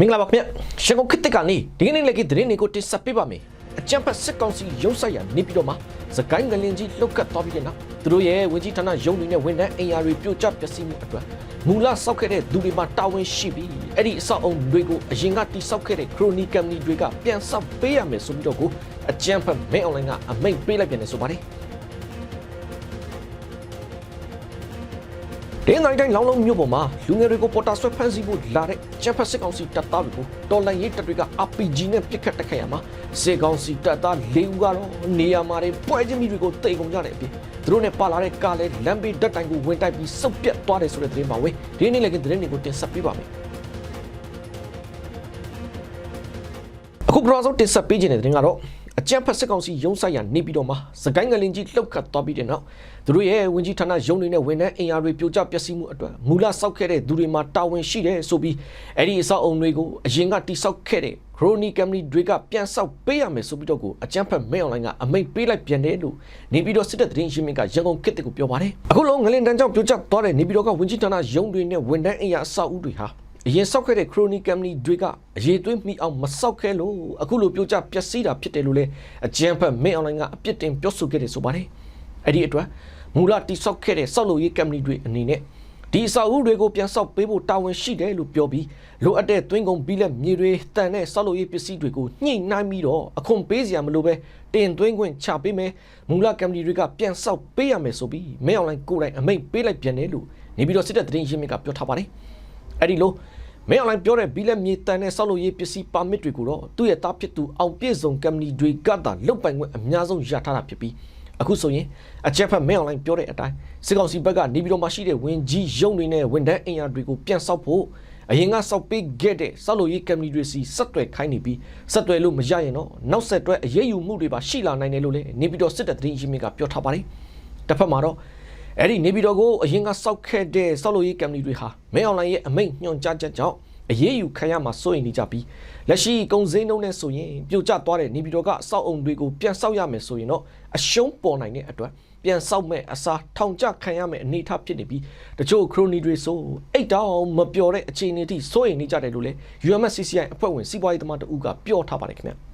မင်္ဂလာပါခင်ဗျရန်ကုန်ခေတ်တစ်ကနေဒီကနေ့လည်းကသတင်းတွေကိုတင်ဆက်ပေးပါမယ်အကြံဖတ်စစ်ကောင်စီရုံးဆိုင်ရာနေပြည်တော်မှာစကိုင်းငလင်ကြီးလှုပ်ကတ်သွားပြီးတဲ့နောက်သူတို့ရဲ့ဝင်ကြီးဌာနရုံးတွေနဲ့ဝန်ထမ်းအင်အားတွေပြိုကျပျက်စီးမှုအတွက်မူလစောက်ခဲ့တဲ့သူတွေမှာတာဝန်ရှိပြီးအဲ့ဒီအဆောက်အုံတွေကိုအရင်ကတိစောက်ခဲ့တဲ့ခရိုနီကမ်ပဏီတွေကပြန်ဆောက်ပေးရမယ်ဆိုပြီးတော့ကိုအကြံဖတ်မင်းအွန်လိုင်းကအမိန့်ပေးလိုက်ပြန်တယ်ဆိုပါတယ် ဒင်းတိုင်းတိုင်းလောင်းလုံးမြို့ပေါ်မှာလူငယ်တွေကိုပေါ်တာဆွဲဖမ်းဆီးဖို့လာတဲ့ကျန်းဖက်စစ်ကောင်စီတပ်သားတွေကိုတော်လိုင်းရေးတပ်တွေက RPG နဲ့ပစ်ခတ်တက်ခဲ့ရမှာစစ်ကောင်စီတပ်သား၄ဦးကတော့နေရာမှာတွေပွဲချင်းမိတွေကိုတိတ်ကုန်ကြတဲ့အပြင်သူတို့နဲ့ပါလာတဲ့ကားလဲလမ်းဘေးဓာတ်တိုင်ကိုဝင်တိုက်ပြီးစုပ်ပြတ်သွားတယ်ဆိုတဲ့သတင်းပါဝင်ဒီနေ့လည်းကသတင်းတွေကိုတင်ဆက်ပေးပါမယ်အခုပထမဆုံးတင်ဆက်ပေးခြင်းတဲ့သတင်းကတော့ အကြံဖက်စစ်ကောင်စီရုံးဆိုင်ရာနေပြည်တော်မှာစကိုင်းငလင်ကြီးလှုပ်ခတ်သွားပြီးတဲ့နောက်သူတို့ရဲ့ဝင်ကြီးဌာနရုံးတွေနဲ့ဝန်ထမ်းအင်အားတွေပြိုကျပျက်စီးမှုအတွက်မူလစောက်ခဲ့တဲ့သူတွေမှာတာဝန်ရှိတယ်ဆိုပြီးအဲ့ဒီအဆောက်အုံတွေကိုအရင်ကတိစောက်ခဲ့တဲ့ Crony Company တွေကပြန်ဆောက်ပေးရမယ်ဆိုပြီးတော့ကိုအကြံဖက်မဲအွန်လိုင်းကအမိန့်ပေးလိုက်ပြန်တယ်လို့နေပြည်တော်စစ်တပ်သတင်းရင်းမြစ်ကရန်ကုန်ခေတ်တစ်ကိုပြောပါတယ်အခုလုံးငလင်တန်းကြောင့်ပြိုကျသွားတဲ့နေပြည်တော်ကဝင်ကြီးဌာနရုံးတွေနဲ့ဝန်ထမ်းအင်အားအဆောက်အဦတွေဟာ အရင်စောက်ခဲ့တဲ့ Crony Company တွေကအရေးသွေးမိအောင်မစောက်ခဲ့လို့အခုလိုပြိုကျပျက်စီးတာဖြစ်တယ်လို့လည်းအကြံဖက်မဲအွန်လိုင်းကအပြစ်တင်ပြောဆိုခဲ့တယ်ဆိုပါတယ်အဲ့ဒီအတွက်မူလတိစောက်ခဲ့တဲ့စောက်လို့ရေး company တွေအနေနဲ့ဒီအစာအုပ်တွေကိုပြန်ဆောက်ပေးဖို့တာဝန်ရှိတယ်လို့ပြောပြီးလိုအပ်တဲ့သွင်းကုန်ပြီးလက်မြေတွေတန်တဲ့ဆောက်လို့ရေးပစ္စည်းတွေကိုညှိနှိုင်းပြီးတော့အခွန်ပေးစရာမလိုပဲတင်သွင်းခွင့်ချပေးမယ်မူလ company တွေကပြန်ဆောက်ပေးရမယ်ဆိုပြီးမဲအွန်လိုင်းကိုယ်တိုင်အမိန့်ပေးလိုက်ပြန်တယ်လို့နေပြီးတော့စစ်တပ်သတင်းရင်းမြစ်ကပြောထားပါတယ် အဲ့ဒီလိုမဲအွန်လိုင်းပြောတဲ့ဘီလက်မြေတန်တဲ့ဆောက်လုပ်ရေးပစ္စည်းပါမစ်တွေကိုတော့သူ့ရဲ့တားဖြစ်သူအောင်ပြည့်စုံကမ္ပဏီတွေကသာလုတ်ပိုင်ခွင့်အများဆုံးရထားတာဖြစ်ပြီးအခုဆိုရင်အချက်ဖက်မဲအွန်လိုင်းပြောတဲ့အတိုင်းစစ်ကောင်စီဘက်ကနေပြည်တော်မှာရှိတဲ့ဝင်ကြီးရုံတွေနဲ့ဝန်ထမ်းအင်အားတွေကိုပြန်ဆောက်ဖို့အရင်ကစောက်ပေးခဲ့တဲ့ဆောက်လုပ်ရေးကမ္ပဏီတွေစီဆက်သွယ်ခိုင်းနေပြီးဆက်သွယ်လို့မရရင်တော့နောက်ဆက်တွဲအရေးယူမှုတွေပါရှိလာနိုင်တယ်လို့လည်းနေပြည်တော်စစ်တပ်သတင်းရင်းမြစ်ကပြောထားပါတယ်တစ်ဖက်မှာတော့ အဲ့ဒီနေပြည်တော်ကိုအရင်ကစောက်ခဲ့တဲ့ဆောက်လုပ်ရေးကမ္ပဏီတွေဟာမဲအွန်လိုင်းရဲ့အမိန့်ညွှန်ကြားချက်ကြောင့်အရေးယူခံရမှာစိုးရိမ်နေကြပြီးလက်ရှိကုန်စည်နှုန်းနဲ့ဆိုရင်ပြိုကျသွားတဲ့နေပြည်တော်ကအဆောက်အုံတွေကိုပြန်ဆောက်ရမယ်ဆိုရင်တော့အရှုံးပေါ်နိုင်တဲ့အတွက်ပြန်ဆောက်မဲ့အစားထောင်ကျခံရမယ့်အနေအထားဖြစ်နေပြီးတချို့ခရိုနီတွေဆိုအိတ်တောင်မပျော်တဲ့အခြေအနေတိစိုးရိမ်နေကြတယ်လို့လည်း UMSCCI အဖွဲ့ဝင်စီးပွားရေးသမားတဦးကပြောထားပါတယ်ခင်ဗျာတစ်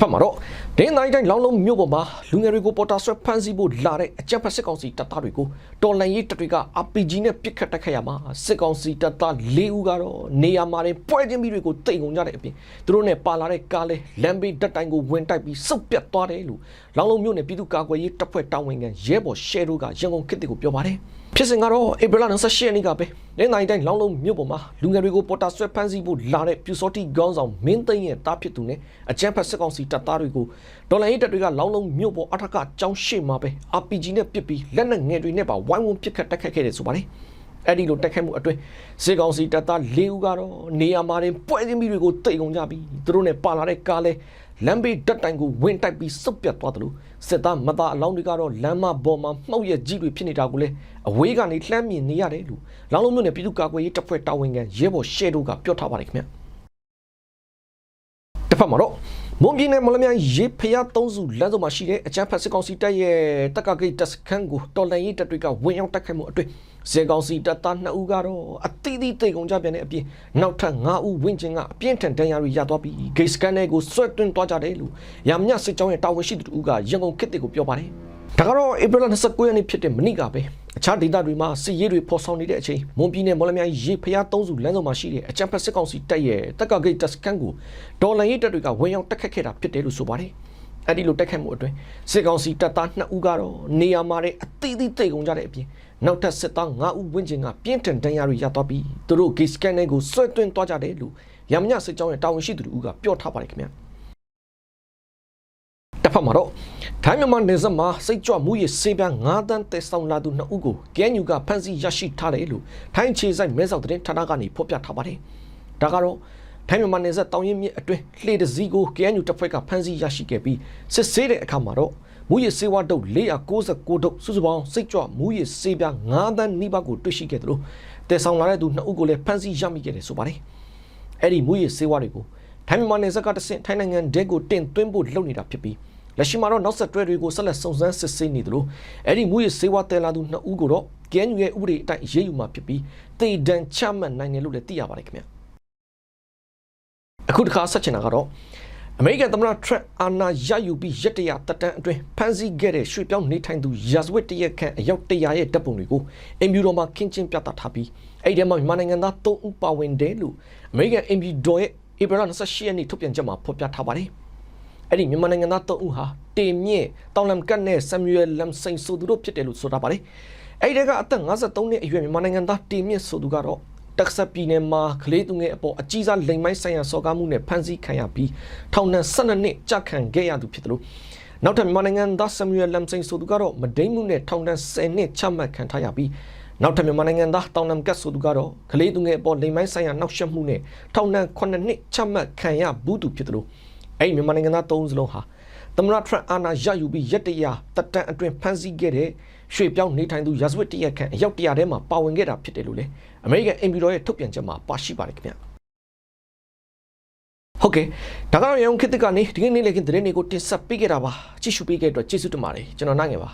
ဖက်မှာတော့ဒင်းတိုင်းတိုင်းလောင်းလုံးမြို့ပေါ်မှာလူငယ်တွေကိုပေါ်တာဆွဲဖမ်းဆီးဖို့လာတဲ့အကြမ်းဖက်စစ်ကောင်စီတပ်သားတွေကိုတော်လန်ရေးတပ်တွေက RPG နဲ့ပစ်ခတ်တိုက်ခိုက်ရမှာစစ်ကောင်စီတပ်သား၄ဦးကတော့နေရာမှာတင်ပွဲချင်းပြီးတွေကိုတိတ်ကုန်ကြတဲ့အပြင်သူတို့နဲ့ပါလာတဲ့ကားလဲလမ်းဘေးတပ်တိုင်းကိုဝင်တိုက်ပြီးစုပ်ပြတ်သွားတယ်လို့လောင်းလုံးမြို့နယ်ပြည်သူ့ကာကွယ်ရေးတပ်ဖွဲ့တာဝန်ခံရဲဘော်ရှဲတို့ကရန်ကုန်ခေတ်တွေကိုပြောပါတယ်ဖြစ်စဉ်ကတော့ဧပြီလ28ရက်နေ့ကပဲလင်းတိုင်းတိုင်းလောင်းလုံးမြို့ပေါ်မှာလူငယ်တွေကိုပေါ်တာဆွဲဖမ်းဆီးဖို့လာတဲ့ပြူစောတိခေါင်းဆောင်မင်းသိန်းရဲ့တားဖြစ်သူနဲ့အကြမ်းဖက်စစ်ကောင်စီတပ်သားတွေကိုဒေါ်လာရေးတပ်တွေကလောင်းလုံးမြို့ပေါ်အထက်ကကြောင်းရှိမှာပဲ RPG နဲ့ပစ်ပြီးလက်နက်ငယ်တွေနဲ့ပါဝိုင်းဝန်းပစ်ခတ်တိုက်ခတ်ခဲ့တယ်ဆိုပါတယ်အဲ့ဒီလိုတိုက်ခိုက်မှုအတွင်းစစ်ကောင်စီတပ်သား၄ဦးကတော့နေရာမှာတင်ပွဲချင်းပြီးတွေကိုတိတ်ကုန်ကြပြီးသူတို့နဲ့ပါလာတဲ့ကားလဲ လမ်းဘေးဓာတ်တိုင်ကိုဝင်တိုက်ပြီးစုပ်ပြတ်သွားတယ်လို့စစ်သားမသားအလောင်းတွေကတော့လမ်းမပေါ်မှာမှောက်ရက်ကြီးတွေဖြစ်နေတာကိုလည်းအဝေးကနေလှမ်းမြင်နေရတယ်လို့လောင်းလုံးမြို့နယ်ပြည်သူ့ကာကွယ်ရေးတပ်ဖွဲ့တာဝန်ခံရဲဘော်ရှဲတို့ကပြောထားပါတယ်ခင်ဗျတစ်ဖက်မှာတော့ မွန်ပြည်နယ်မလမြိုင်ရေဖျားသုံးစုလမ်းစုံမှာရှိတဲ့အချမ်းဖက်စစ်ကောင်စီတပ်ရဲ့တက်ကဂိတ်တပ်စခန်းကိုတော်လန်ရေးတပ်တွေကဝင်ရောက်တိုက်ခိုက်မှုအတွင်းစစ်ကောင်စီတပ်သား2ဦးကတော့အတိအသီးတိတ်ကုန်ကြပြန်တဲ့အပြင်နောက်ထပ်5ဦးဝင်းချင်းကအပြင်းထန်ဒဏ်ရာတွေရသွားပြီးဂိတ်စခန်းတွေကိုဆွဲသွင်းသွားကြတယ်လို့ရမညစစ်ကြောင်းရဲ့တာဝန်ရှိသူတို့ကရန်ကုန်ခေတ်တွေကိုပြောပါတယ် ဒါကတော့ဧပြီလ29ရက်နေ့ဖြစ်တဲ့မနေ့ကပဲအခြားဒေသတွေမှာစစ်ရေးတွေဖော်ဆောင်နေတဲ့အချိန်မွန်ပြည်နယ်မော်လမြိုင်ရေဖျားသုံးစုလမ်းစုံမှာရှိတဲ့အကြံဖက်စစ်ကောင်စီတပ်ရဲ့တက်ကဂိတ်တပ်စခန်းကိုဒေါ်လာရေးတပ်တွေကဝင်ရောက်တက်ခတ်ခဲ့တာဖြစ်တယ်လို့ဆိုပါတယ်။အဲ့ဒီလိုတက်ခတ်မှုအတွင်းစစ်ကောင်စီတပ်သား2ဦးကတော့နေရာမှာတဲ့အသီးသီးတိတ်ကုန်ကြတဲ့အပြင်နောက်ထပ်စစ်သား5ဦးဝန်းကျင်ကပြင်းထန်ဒဏ်ရာတွေရသွားပြီးသူတို့ဂိတ်စကန်တွေကိုဆွဲသွင်းသွားကြတယ်လို့ရမညစစ်ကြောင်းရဲ့တာဝန်ရှိသူတို့ကပြောထားပါတယ်ခင်ဗျာ။ တစ်ဖက်မှာတော့ထိုင်းမြန်မာနယ်စပ်မှာစိတ်ကြွမှုရစေပြ9တန်းတက်ဆောင်လာသူ2ဦးကိုကဲညူကဖမ်းဆီးရရှိထားတယ်လို့ထိုင်းခြေဆိုင်မဲဆောက်သတင်းဌာနကနေဖော်ပြထားပါတယ်။ဒါကတော့ထိုင်းမြန်မာနယ်စပ်တောင်ရင်မြစ်အတွင်းလှေတစည်းကိုကဲညူတပ်ဖွဲ့ကဖမ်းဆီးရရှိခဲ့ပြီးစစ်ဆေးတဲ့အခါမှာတော့မူရစေဝါဒုတ်469ဒုတ်စုစုပေါင်းစိတ်ကြွမူရစေပြ9တန်းနီးပါးကိုတွေ့ရှိခဲ့တယ်လို့တက်ဆောင်လာတဲ့သူ2ဦးကိုလည်းဖမ်းဆီးရမိခဲ့တယ်ဆိုပါတယ်။အဲ့ဒီမူရစေဝါတွေကိုထိုင်းမြန်မာနယ်စပ်ကတဆင့်ထိုင်းနိုင်ငံဒဲကိုတင်သွင်းဖို့လုပ်နေတာဖြစ်ပြီး လက်ရှိမှာတော့နောက်ဆက်တွဲတွေကိုဆက်လက်စုံစမ်းစစ်ဆေးနေသလိုအဲ့ဒီမူရစေဝါတယ်လာသူနှစ်ဦးကိုတော့ KNU ရဲ့ဥပဒေအတိုင်းအရေးယူမှာဖြစ်ပြီးတေဒဏ်ချမှတ်နိုင်တယ်လို့လည်းသိရပါတယ်ခင်ဗျအခုတစ်ခါဆက်ချင်တာကတော့အမေရိကန်သမ္မတထရက်အာနာရယူပြီးရက်တရတက်တန်းအတွင်းဖမ်းဆီးခဲ့တဲ့ရွှေ့ပြောင်းနေထိုင်သူရာဇဝတ်တရက်ခန့်အယောက်တရာရဲ့တပ်ပုံတွေကိုအင်ဗျူတော်မှာခင်းချင်းပြသထားပြီးအဲ့ဒီမှာမြန်မာနိုင်ငံသား၃ဦးပါဝင်တယ်လို့အမေရိကန်အင်ဗျူတော်ရဲ့ဧပြီလ28ရက်နေ့ထုတ်ပြန်ချက်မှာဖော်ပြထားပါတယ် အဲ့ဒီမြန်မာနိုင်ငံသား၃ဦးဟာတေမြင့်တောင်လမ်ကတ်နဲ့ဆမ်မြူအယ်လမ်စိန်ဆိုသူတို့ဖြစ်တယ်လို့ဆိုထားပါတယ်အဲ့ဒီကအသက်53နှစ်အရွယ်မြန်မာနိုင်ငံသားတေမြင့်ဆိုသူကတော့တက်ဆက်ပြည်နယ်မှာကလေးသူငယ်အပေါ်အကြီးစားလိမ်မိုင်းဆိုင်ရာစော်ကားမှုနဲ့ဖမ်းဆီးခံရပြီးထောင်ဒဏ်12နှစ်ကြာခံခဲ့ရသူဖြစ်တယ်လို့နောက်ထပ်မြန်မာနိုင်ငံသားဆမ်မြူအယ်လမ်စိန်ဆိုသူကတော့မဒိန်မှုနဲ့ထောင်ဒဏ်10နှစ်ချမှတ်ခံထားရပြီးနောက်ထပ်မြန်မာနိုင်ငံသားတောင်နမ်ကတ်ဆိုသူကတော့ကလေးသူငယ်အပေါ်လိမ်မိုင်းဆိုင်ရာနောက်ရှက်မှုနဲ့ထောင်ဒဏ်9နှစ်ချမှတ်ခံရဘူးသူဖြစ်တယ်လို့ အဲ့ဒီမြန်မာနိုင်ငံသား၃စလုံးဟာသမ္မတထရန့်အာဏာရယူပြီးရက်တရာတက်တန်အတွင်းဖမ်းဆီးခဲ့တဲ့ရွှေပြောင်းနေထိုင်သူရာဇဝတ်တရက်ခန့်အယောက်တရာထဲမှာပါဝင်ခဲ့တာဖြစ်တယ်လို့လေအမေရိကန်အင်ပီတော်ရဲ့ထုတ်ပြန်ချက်မှာပါရှိပါတယ်ခင်ဗျဟုတ်ကဲ့ဒါကတော့ရုံခေတ်ကနေဒီကနေ့နေ့လည်ခင်းသတင်းတွေကိုတင်ဆက်ပေးခဲ့တာပါကြည့်ရှုပေးခဲ့တဲ့အတွက်ကျေးဇူးတင်ပါတယ်ကျွန်တော်နိုင်ငယ်ပါ